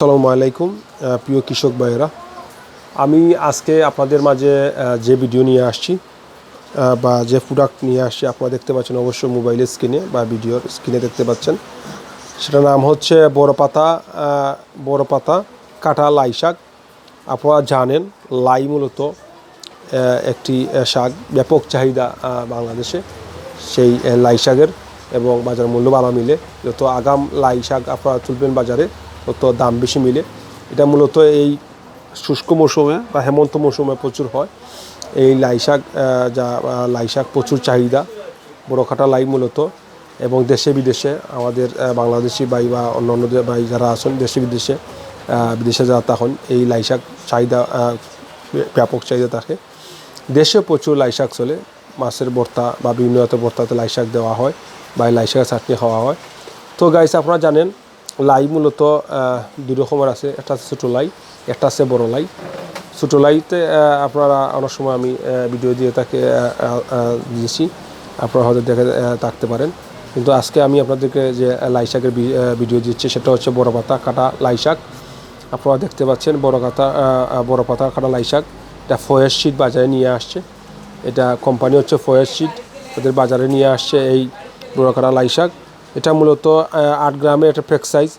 আসসালামু আলাইকুম প্রিয় কৃষক ভাইয়েরা। আমি আজকে আপনাদের মাঝে যে ভিডিও নিয়ে আসছি বা যে প্রোডাক্ট নিয়ে আসছি, আপনারা দেখতে পাচ্ছেন অবশ্যই মোবাইলের স্ক্রিনে বা ভিডিওর স্ক্রিনে দেখতে পাচ্ছেন। সেটার নাম হচ্ছে বড় পাতা বড় পাতা, কাটা লাই শাক। আপনারা জানেন, লাই মূলত একটি শাক, ব্যাপক চাহিদা বাংলাদেশে। সেই লাই শাকের এবং বাজার মূল্য ভালো মিলে যত আগাম লাই শাক আপনারা তুলবেন বাজারে তত দাম বেশি মিলে। এটা মূলত এই শুষ্ক মৌসুমে বা হেমন্ত মৌসুমে প্রচুর হয়। এই লাই শাক যা লাই শাক প্রচুর চাহিদা বড় কাটা লাই মূলত। এবং দেশে বিদেশে আমাদের বাংলাদেশি ভাই বা অন্য অন্য যারা আছেন দেশে বিদেশে বিদেশে যারা তখন এই লাই শাক চাহিদা ব্যাপক চাহিদা থাকে। দেশে প্রচুর লাই শাক চলে। মাছের ভর্তা বা বিভিন্ন ভর্তাতে লাই শাক দেওয়া হয় বা লাই শাকের চাটনি খাওয়া হয়। তো গাইস আপনারা জানেন লাই মূলত দুই রকমের আছে। একটা আছে ছোটো লাই একটা আছে বড় লাই। ছোটো লাইতে আপনারা অনেক সময় আমি ভিডিও দিয়ে তাকে দিয়েছি। আপনারা হয়তো দেখে থাকতে পারেন। কিন্তু আজকে আমি আপনাদেরকে যে লাই শাকের ভিডিও দিচ্ছি, সেটা হচ্ছে বড় পাতা কাটা লাই শাক। আপনারা দেখতে পাচ্ছেন বড় কাতা বড় পাতা কাটা লাই শাক। এটা ফয়েস শিট বাজারে নিয়ে আসছে। এটা কোম্পানি হচ্ছে ফয়েস শিট ওদের বাজারে নিয়ে আসছে এই বড় কাটা লাই শাক। এটা মূলত আট গ্রামের একটা ফেক সাইজ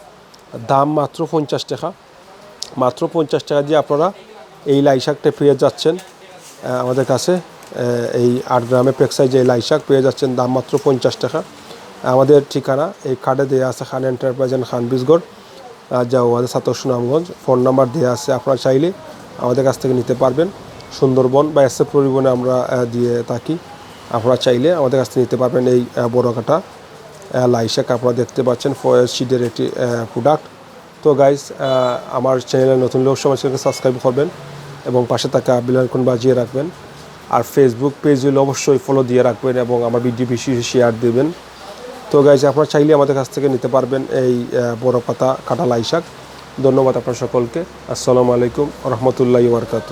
দাম মাত্র পঞ্চাশ টাকা। মাত্র পঞ্চাশ টাকা দিয়ে আপনারা এই লাই শাকটা পেয়ে যাচ্ছেন। আমাদের কাছে এই আট গ্রামে পেক সাইজ এই লাই শাক পেয়ে যাচ্ছেন। দাম মাত্র পঞ্চাশ টাকা। আমাদের ঠিকানা, এই কার্ডে দেওয়া আছে খান এন্টারপ্রাইজ অ্যান্ড খান বিসগড় জাওয়াদের সাতর সুনামগঞ্জ। ফোন নাম্বার দেওয়া আছে, আপনারা চাইলে আমাদের কাছ থেকে নিতে পারবেন। সুন্দরবন বা এসএফ পরিবহনে আমরা দিয়ে থাকি। আপনারা চাইলে আমাদের কাছ থেকে নিতে পারবেন এই বড় কাটা। লাই শাক আপনারা দেখতে পাচ্ছেন ফয়ের শিডের একটি প্রোডাক্ট তো গাইস আমার চ্যানেলে নতুন লোক সময় চ্যানেলকে সাবস্ক্রাইব করবেন এবং পাশে থাকা বিলারকন বাজিয়ে রাখবেন। আর ফেসবুক পেজ হলে অবশ্যই ফলো দিয়ে রাখবেন এবং আমার ভিডিও বেশি শেয়ার দেবেন। তো গাইজ আপনারা চাইলে আমাদের কাছ থেকে নিতে পারবেন এই বড় পাতা কাটা লাই শাক ধন্যবাদ আপনার সকলকে। আসসালামু আলাইকুম রহমতুল্লাহ বারকাত